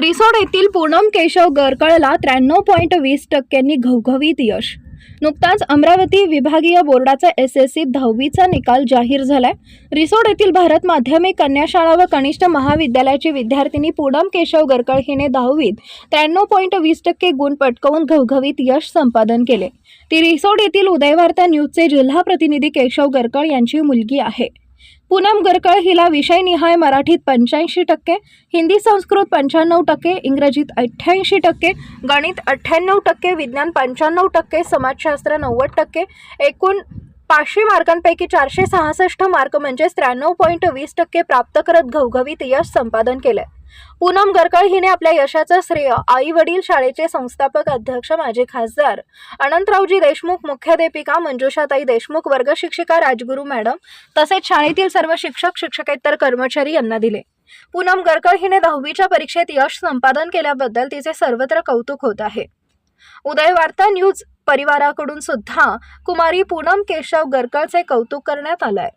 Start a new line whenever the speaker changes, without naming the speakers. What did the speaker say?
रिसोड येथील पूनम केशव गरकळला त्र्याण्णव पॉईंट वीस टक्क्यांनी घवघवीत यश. नुकताच अमरावती विभागीय बोर्डाचा एस एस सी दहावीचा निकाल जाहीर झालाय. रिसोड येथील भारत माध्यमिक कन्या शाळा व कनिष्ठ महाविद्यालयाची विद्यार्थिनी पूनम केशव गरकळ हिने दहावीत त्र्याण्णव पॉईंट वीस टक्के गुण पटकवून घवघवीत यश संपादन केले. ती रिसोड येथील उदयवार्ता न्यूजचे जिल्हा प्रतिनिधी केशव गरकळ यांची मुलगी आहे. पूनम गरकळ हिला विषयनिहाय मराठीत पंच्याऐंशी टक्के हिंदी संस्कृत पंच्याण्णव टक्के इंग्रजीत अठ्ठ्याऐंशी टक्के गणित अठ्ठ्याण्णव टक्के विज्ञान पंच्याण्णव टक्के समाजशास्त्र नव्वद टक्के एकूण पाचशे मार्कांपैकी चारशे सहासष्ट मार्क म्हणजेच त्र्याण्णव पॉईंट वीस टक्के प्राप्त करत घवघवीत यश संपादन केलं पूनम गरकळ हिने आपल्या यशाचं श्रेय आई वडील शाळेचे संस्थापक अध्यक्ष माजी खासदार अनंतरावजी देशमुख मुख्याध्यापिका मंजुषाताई देशमुख वर्ग शिक्षिका राजगुरू मॅडम तसेच शाळेतील सर्व शिक्षक शिक्षकेतर कर्मचारी यांना दिले. पूनम गरकळ हिने दहावीच्या परीक्षेत यश संपादन केल्याबद्दल तिचे सर्वत्र कौतुक होत आहे. उदय वार्ता न्यूज परिवाराकडून सुद्धा कुमारी पूनम केशव गरकळचे कौतुक करण्यात आलंय.